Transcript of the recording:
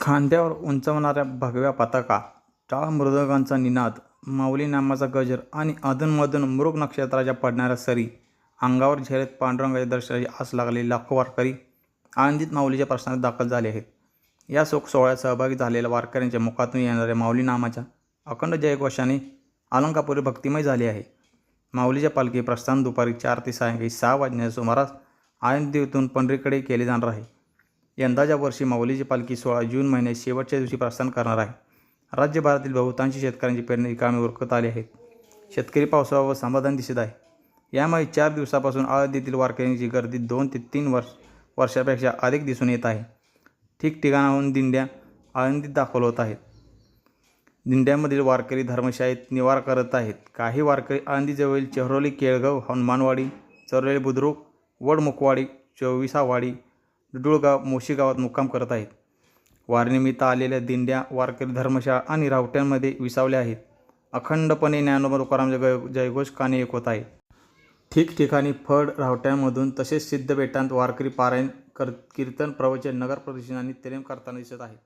खांद्यावर उंचावणाऱ्या भगव्या पताका टाळ मृदंगांचा निनाद माऊली नामाचा गजर आणि अधूनमधून मृग नक्षत्राच्या पडणाऱ्या सरी अंगावर झेरेत पांडुरंगाच्या दर्शनाची आस लागलेली लाखो वारकरी आनंदित माऊलीच्या प्रश्नात दाखल झाले आहेत. या शोक सोहळ्यात सहभागी झालेल्या वारकऱ्यांच्या मुखातून येणाऱ्या माऊली नामाच्या अखंड जयघोषाने अलंकापुरी भक्तिमय झाली आहे. माऊलीच्या पालखी प्रस्थान दुपारी चार ते सायंकाळी सहा वाजण्याच्या सुमारास आळंदीतून पंढरीकडे केले जाणार आहे. यंदाच्या वर्षी माऊलीची पालखी सोळा जून महिन्यात शेवटच्या दिवशी प्रस्थान करणार आहे. राज्यभरातील बहुतांश शेतकऱ्यांची पेरणी कामे उरकत आली आहेत शेतकरी पावसावर समाधान दिसत आहे. यामुळे चार दिवसापासून आळंदीतील वारकऱ्यांची गर्दी दोन ते तीन वर्ष वर्षापेक्षा अधिक दिसून येत आहे. ठिकठिकाणाहून दिंड्या आळंदीत दाखल होत आहेत. दिंड्यामधील वारकरी धर्मशाळेत निवार करत आहेत. काही वारकरी आळंदीजवळील चेहरोली केळगाव हनुमानवाडी चरोली बुद्रुक वडमुखवाडी चोविसावाडी डुडुळगाव मोशी गावात मुक्काम करत आहेत. वारीनिमित्त आलेल्या दिंड्या वारकरी धर्मशाळा आणि रावट्यांमध्ये विसावल्या आहेत. अखंडपणे ज्ञानोबा तुकारामचे जय जयघोष काने एक होत आहे. ठिकठिकाणी फड रावट्यांमधून तसेच सिद्धबेटांत वारकरी पारायण कर कीर्तन प्रवचन नगर प्रदर्शन आणि नित्यनेम करताना दिसत आहे